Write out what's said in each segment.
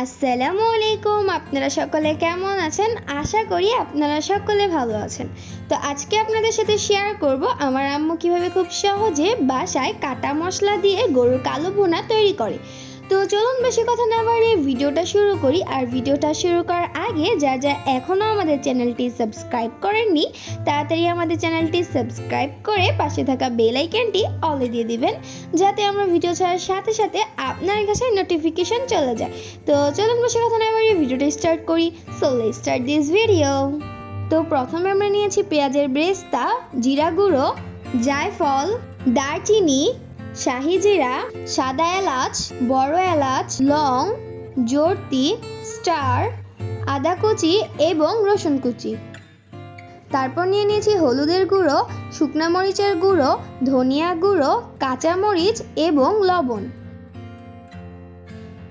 আসসালামু আলাইকুম, আপনারা সকলে কেমন আছেন? আশা করি আপনারা সকলে ভালো আছেন। তো আজকে আপনাদের সাথে শেয়ার করব আমার আম্মু কীভাবে খুব সহজে বাসায় কাটা মশলা দিয়ে গরুর কালো ভুনা তৈরি করে। তো চলুন বেশি কথা না বাড়িয়ে ভিডিওটা শুরু করি। আর ভিডিওটা শুরু করার আগে যা যা এখনও আমাদের চ্যানেলটি সাবস্ক্রাইব করেননি, তাড়াতাড়ি আমাদের চ্যানেলটি সাবস্ক্রাইব করে পাশে থাকা বেল আইকনটি অলে দিয়ে দিবেন, যাতে আমরা ভিডিও ছাড়ার সাথে সাথে আপনার কাছে নোটিফিকেশন চলে যায়। তো চলুন বেশি কথা না বাড়িয়ে ভিডিওটা স্টার্ট করি। So let's start this video তো প্রথমে আমরা নিয়েছি পেঁয়াজের ব্রেস্তা, জিরা গুঁড়ো, জায়ফল, দারচিনি শাহি জিরা সাদা এলাচ, বড় এলাচ, লং, জর্তি, স্টার, আদা কুচি এবং রসুন কুচি। তারপর নিয়ে নিয়েছি হলুদের গুঁড়ো, শুকনা মরিচের গুঁড়ো, ধনিয়া গুঁড়ো, কাঁচা মরিচ এবং লবণ।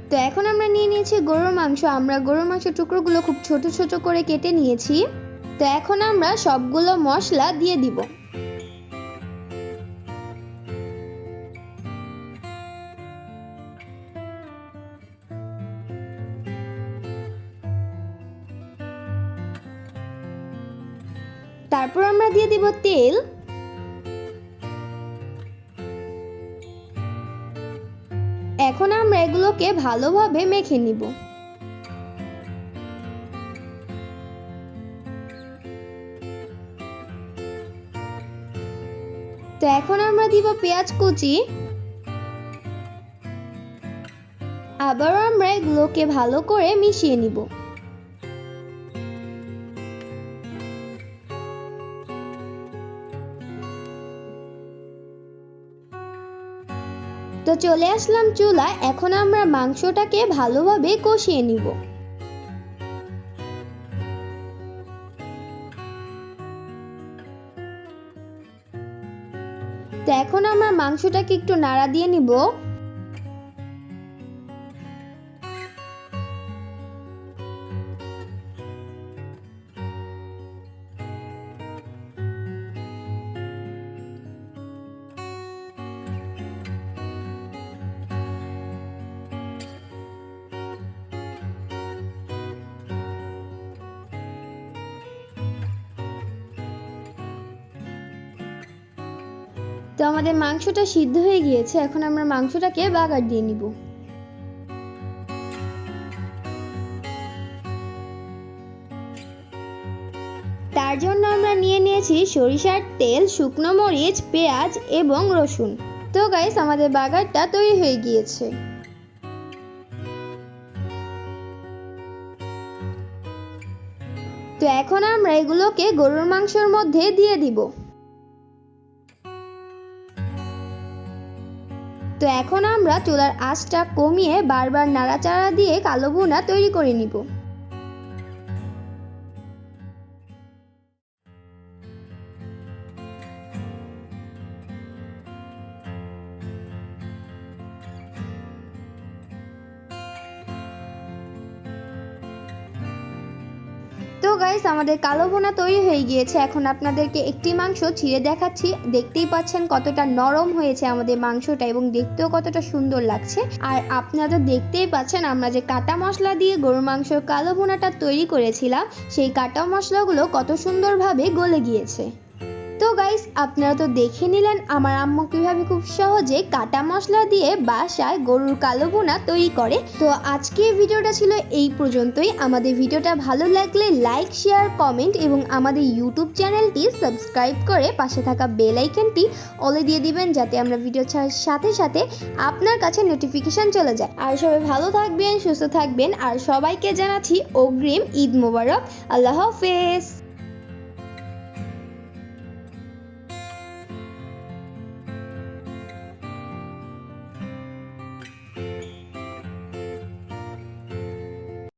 তো এখন আমরা নিয়ে নিয়েছি গরুর মাংস। আমরা গরুর মাংসের টুকরোগুলো খুব ছোট ছোট করে কেটে নিয়েছি। তো এখন আমরা সবগুলো মশলা দিয়ে দিব। তারপর আমরা দিয়ে দিব তেল। এখন আমরা এগুলোকে ভালোভাবে মেখে নিব। তো এখন আমরা দিব পেঁয়াজ কুচি। আবারও আমরা এগুলোকে ভালো করে মিশিয়ে নিব। তো চলে আসলাম চুলা এখন আমরা মাংসটাকে ভালোভাবে কষিয়ে নিব। তো এখন আমরা মাংসটাকে একটু নাড়া দিয়ে নিব। তো আমাদের মাংসটা সিদ্ধ হয়ে গিয়েছে, এখন আমরা মাংসটাকে বাগার দিয়ে নিব। তার জন্য আমরা নিয়ে নিয়েছি সরিষার তেল, শুকনো মরিচ, পেঁয়াজ এবং রসুন। তো গাইস আমাদের বাগারটা তৈরি হয়ে গিয়েছে। তো এখন আমরা এগুলোকে গরুর মাংসের মধ্যে দিয়ে দিব। তো এখন আমরা চুলার আঁচটা কমিয়ে বারবার নাড়াচাড়া দিয়ে কালো ভুনা তৈরি করে নিব। তো গাইস, আমাদের কালো ভোনা তৈরি হয়ে গিয়েছে। এখন আপনাদেরকে একটি মাংস ছিঁড়ে দেখাচ্ছি। দেখতেই পাচ্ছেন কতটা নরম হয়েছে আমাদের মাংসটা এবং দেখতেও কতটা সুন্দর লাগছে। আর আপনারা দেখতেই পাচ্ছেন, আমরা যে কাটা মশলা দিয়ে গরুর মাংসের কালো ভোনাটা তৈরি করেছিলাম, সেই কাটা মশলাগুলো কত সুন্দরভাবে গলে গিয়েছে। গাইস আপনারা তো দেখে নিলেন আমার আম্মু কীভাবে খুব সহজে কাটা মশলা দিয়ে বাসায় গরুর কালো ভুনা তৈরি করে। তো আজকে ভিডিওটা ছিল এই পর্যন্তই। আমাদের ভিডিওটা ভালো লাগলে লাইক শেয়ার কমেন্ট এবং আমাদের ইউটিউব চ্যানেলটি সাবস্ক্রাইব করে পাশে থাকা বেল আইকনটি অলে দিয়ে দিবেন যাতে আমরা ভিডিও ছাড়ার সাথে সাথে আপনার কাছে নোটিফিকেশন চলে যায়। আর সবাই ভালো থাকবেন, সুস্থ থাকবেন। আর সবাইকে জানাচ্ছি অগ্রিম ঈদ মোবারক। আল্লাহ হাফেজ।